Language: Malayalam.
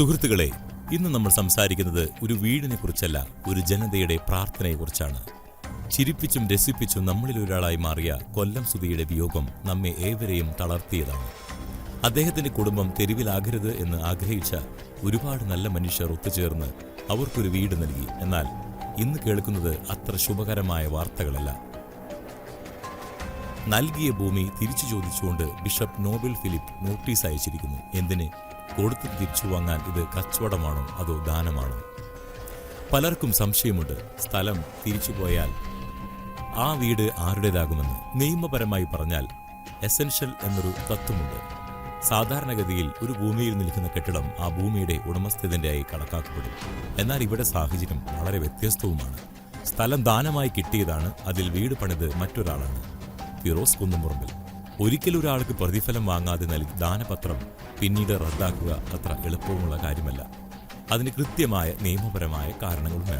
സുഹൃത്തുക്കളെ ഇന്ന് നമ്മൾ സംസാരിക്കുന്നത് ഒരു വീടിനെ കുറിച്ചല്ല ഒരു ജനതയുടെ പ്രാർത്ഥനയെക്കുറിച്ചാണ്. ചിരിപ്പിച്ചും രസിപ്പിച്ചും നമ്മളിൽ ഒരാളായി മാറിയ കൊല്ലം സുധിയുടെ വിയോഗം നമ്മെ ഏവരെയും തളർത്തിയതാണ്. അദ്ദേഹത്തിന്റെ കുടുംബം തെരുവിലാകരുത് എന്ന് ആഗ്രഹിച്ച ഒരുപാട് നല്ല മനുഷ്യർ ഒത്തുചേർന്ന് അവർക്കൊരു വീട് നൽകി. എന്നാൽ ഇന്ന് കേൾക്കുന്നത് അത്ര ശുഭകരമായ വാർത്തകളല്ല. നൽകിയ ഭൂമി തിരിച്ചു ചോദിച്ചുകൊണ്ട് ബിഷപ്പ് നോബൽ ഫിലിപ്പ് നോട്ടീസ് അയച്ചിരിക്കുന്നു. എന്തിന്? കൊടുത്ത് തിരിച്ചു വാങ്ങാൻ ഇത് കച്ചവടമാണോ അതോ ദാനമാണോ? പലർക്കും സംശയമുണ്ട്. സ്ഥലം തിരിച്ചു പോയാൽ ആ വീട് ആരുടേതാകുമെന്ന്. നിയമപരമായി പറഞ്ഞാൽ എസൻഷ്യൽ എന്നൊരു തത്വമുണ്ട്. സാധാരണഗതിയിൽ ഒരു ഭൂമിയിൽ നിൽക്കുന്ന കെട്ടിടം ആ ഭൂമിയുടെ ഉടമസ്ഥതയായി കണക്കാക്കപ്പെടും. എന്നാൽ ഇവിടെ സാഹചര്യം വളരെ വ്യത്യസ്തവുമാണ്. സ്ഥലം ദാനമായി കിട്ടിയതാണ് അതിൽ വീട് പണിത് മറ്റൊരാളാണ്. ഫിറോസ് കുന്നുമുറമ്പിൽ ഒരിക്കൽ ഒരാൾക്ക് പ്രതിഫലം വാങ്ങാതെ നൽകി ദാനപത്രം പിന്നീട് റദ്ദാക്കുക അത്ര എളുപ്പമുള്ള കാര്യമല്ല. അതിന് കൃത്യമായ നിയമപരമായ കാരണങ്ങളും